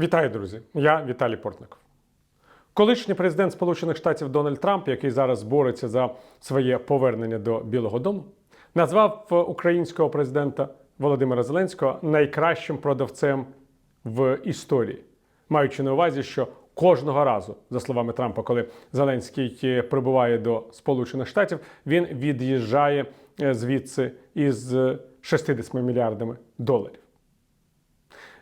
Вітаю, друзі! Я Віталій Портников. Колишній президент Сполучених Штатів Дональд Трамп, який зараз бореться за своє повернення до Білого Дому, назвав українського президента Володимира Зеленського найкращим продавцем в історії, маючи на увазі, що кожного разу, за словами Трампа, коли Зеленський прибуває до Сполучених Штатів, він від'їжджає е, звідси із 60 мільярдами доларів.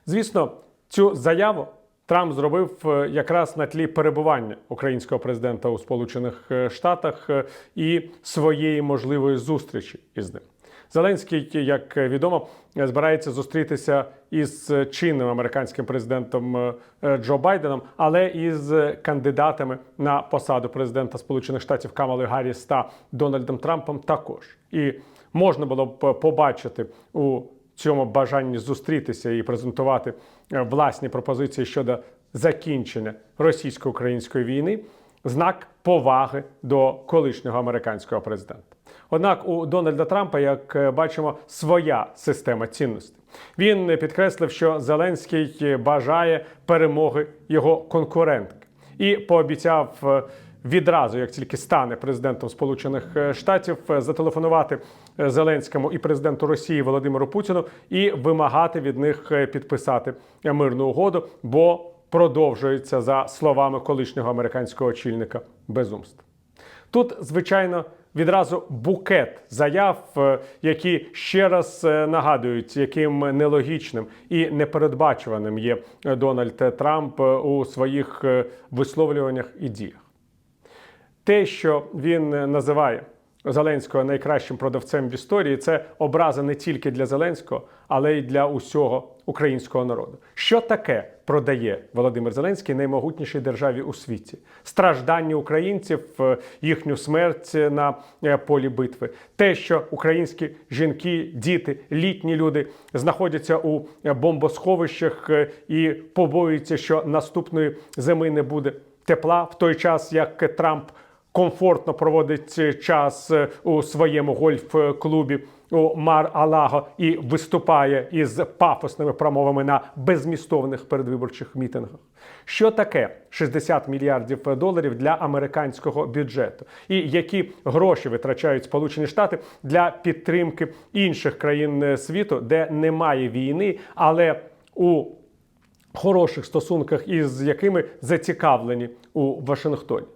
Звісно, цю заяву Трамп зробив е, якраз на тлі перебування українського президента у Сполучених е, Штатах е, і своєї можливої зустрічі із ним. Зеленський, як відомо, збирається зустрітися із чинним американським президентом Джо Байденом, але із кандидатами на посаду президента Сполучених Штатів Камалою Гарріс та Дональдом Трампом також. І можна було б побачити у цьому бажанні зустрітися і презентувати е, власні пропозиції щодо закінчення російсько-української війни знак поваги до колишнього американського президента. Однак у Дональда Трампа, як е, бачимо, своя система цінностей. Він підкреслив, що Зеленський бажає перемоги його конкурентки і пообіцяв е, відразу, як тільки стане президентом Сполучених е, Штатів, е, зателефонувати е, Зеленському і президенту Росії Володимиру Путіну і вимагати від них підписати мирну угоду, бо продовжується за словами колишнього американського очільника безумств. Тут, звичайно, відразу букет заяв, які ще раз нагадують, яким нелогічним і непередбачуваним є Дональд Трамп у своїх висловлюваннях і діях. Те, що він е, називає Зеленського найкращим продавцем в історії, це образа не тільки для Зеленського, але й для усього українського народу. Що таке продає Володимир Зеленський наймогутнішій державі у світі? Страждання українців, е, їхню смерть на е, полі битви, те, що українські жінки, діти, літні люди знаходяться у бомбосховищах і побоюються, що наступної зими не буде тепла в той час, як Трамп комфортно проводить час е, у своєму гольф-клубі у Мар-Алаго і виступає із пафосними промовами на безмістовних передвиборчих мітингах. Що таке 60 мільярдів доларів для американського бюджету? І які гроші витрачають Сполучені Штати для підтримки інших країн е, світу, де немає війни, але у хороших стосунках із якими зацікавлені у Вашингтоні.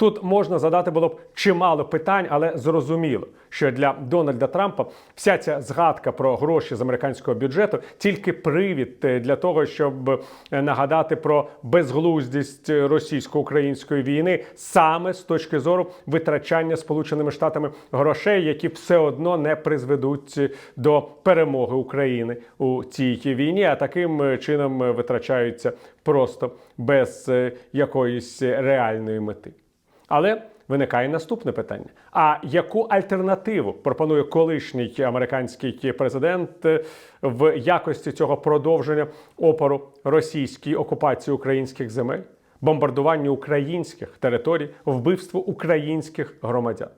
Тут можна задати було б чимало питань, але зрозуміло, що для Дональда Трампа вся ця згадка про гроші з американського бюджету тільки привід е, для того, щоб е, нагадати про безглуздість російсько-української війни саме з точки зору витрачання Сполученими Штатами грошей, які все одно не призведуть до перемоги України у цій війні, а таким е, чином витрачаються просто без якоїсь реальної мети. Але виникає наступне питання: а яку альтернативу пропонує колишній американський президент е, в якості цього продовження опору російській окупації українських земель, бомбардуванню українських територій, вбивству українських громадян?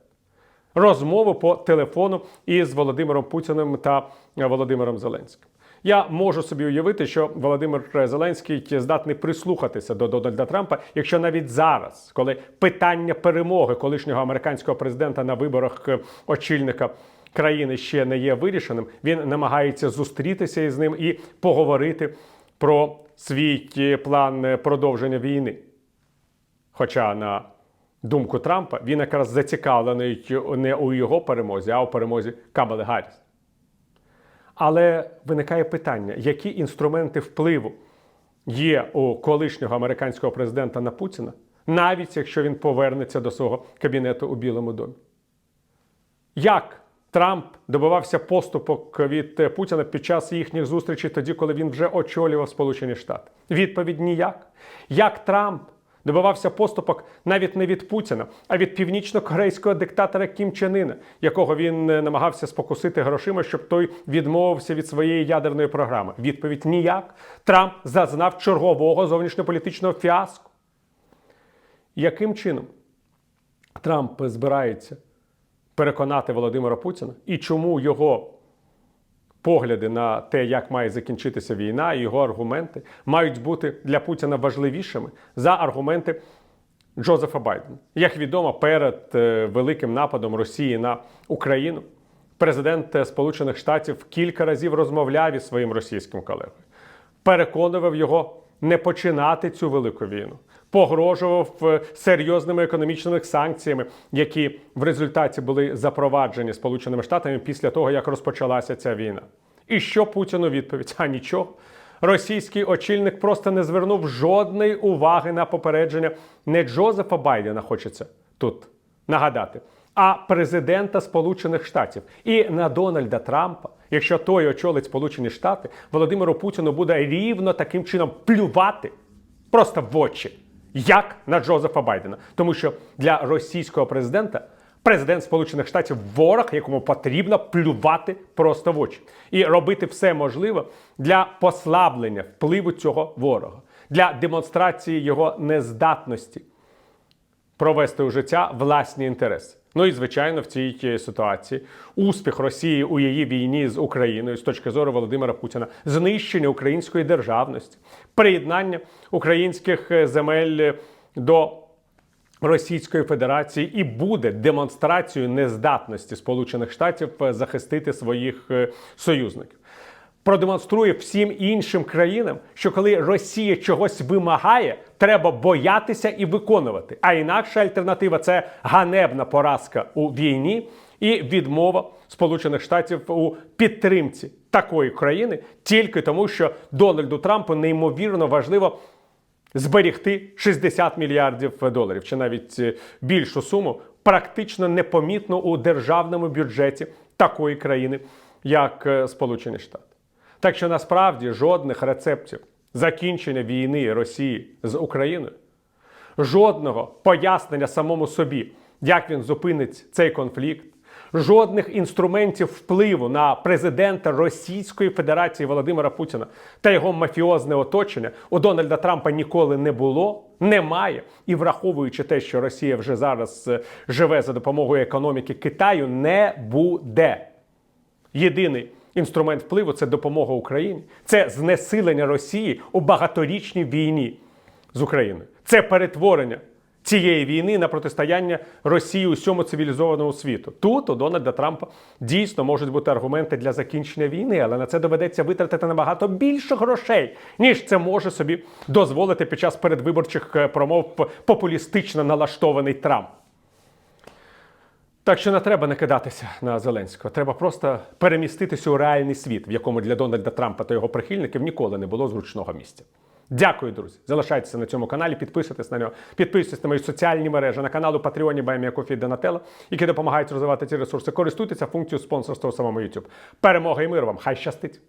Розмову по телефону із Володимиром Путіним та Володимиром Зеленським. Я можу собі уявити, що Володимир Зеленський здатний прислухатися до Дональда Трампа, якщо навіть зараз, коли питання перемоги колишнього американського президента на виборах е, очільника країни ще не є вирішеним, він намагається зустрітися із ним і поговорити про свій е, план е, продовження війни. Хоча на думку Трампа він якраз зацікавлений не у його перемозі, а у перемозі Камали Гарріс. Але виникає питання, які інструменти впливу є у колишнього американського президента на Путіна, навіть якщо він повернеться до свого кабінету у Білому домі. Як Трамп добивався поступок від Путіна під час їхніх зустрічей, тоді, коли він вже очолював Сполучені Штати? Відповідь ніяк. Як Трамп добивався поступок навіть не від Путіна, а від північно-корейського диктатора Кім Чен Іна, якого він е, намагався спокусити грошима, щоб той відмовився від своєї ядерної програми. Відповідь ніяк. Трамп зазнав чергового зовнішньополітичного фіаско. Яким чином Трамп збирається переконати Володимира Путіна і чому його погляди на те, як має закінчитися війна, і його аргументи мають бути для Путіна важливішими за аргументи Джозефа Байдена. Як відомо, перед е, великим нападом Росії на Україну президент е, Сполучених Штатів кілька разів розмовляв із своїм російським колегою, переконував його не починати цю велику війну, погрожував е, серйозними економічними санкціями, які в результаті були запроваджені Сполученими Штатами після того, як розпочалася ця війна. І що Путін у відповідь? А нічого. Російський очільник просто не звернув жодної уваги на попередження не Джозефа Байдена, хочеться тут нагадати, а президента Сполучених Штатів і на Дональда Трампа, якщо той очолить Сполучені Штати, Володимиру Путіну буде рівно таким чином плювати просто в очі, як на Джозефа Байдена. Тому що для російського президента президент Сполучених Штатів ворог, якому потрібно плювати просто в очі, і робити все можливе для послаблення впливу цього ворога, для демонстрації його нездатності провести у життя власні інтереси. Ну і звичайно, в цій е, ситуації успіх Росії у її війні з Україною з точки зору Володимира Путіна, знищення української державності, приєднання українських е, земель е, до Російської Федерації і буде демонстрацією нездатності Сполучених Штатів захистити своїх союзників. Продемонструє всім іншим країнам, що коли Росія чогось вимагає, треба боятися і виконувати. А інакша альтернатива це ганебна поразка у війні і відмова Сполучених Штатів у підтримці такої країни тільки тому, що Дональду Трампу неймовірно важливо зберігти 60 мільярдів доларів, чи навіть е, більшу суму, практично непомітно у державному бюджеті такої країни, як е, Сполучені Штати. Так що насправді жодних рецептів закінчення війни Росії з Україною, жодного пояснення самому собі, як він зупинить цей конфлікт, жодних інструментів впливу на президента Російської Федерації Володимира Путіна та його мафіозне оточення у Дональда Трампа ніколи не було, немає. І враховуючи те, що Росія вже зараз е, живе за допомогою економіки Китаю, не буде. Єдиний інструмент впливу це допомога Україні, це знесилення Росії у багаторічній війні з Україною. Це перетворення цієї війни на протистояння Росії усьому цивілізованому світу. Тут у Дональда Трампа дійсно можуть бути аргументи для закінчення війни, але на це доведеться витратити набагато більше грошей, ніж це може собі дозволити під час передвиборчих е, промов популістично налаштований Трамп. Так що не треба накидатися на Зеленського. Треба просто переміститися у реальний світ, в якому для Дональда Трампа та його прихильників ніколи не було зручного місця. Дякую, друзі. Залишайтеся на цьому каналі, підписуйтесь на нього, підписуйтесь на мої соціальні мережі, на канал у Патреоні Байміакофі Донателло, які допомагають розвивати ці ресурси. Користуйтеся функцією спонсорства у самому YouTube. Перемога і мир вам! Хай щастить!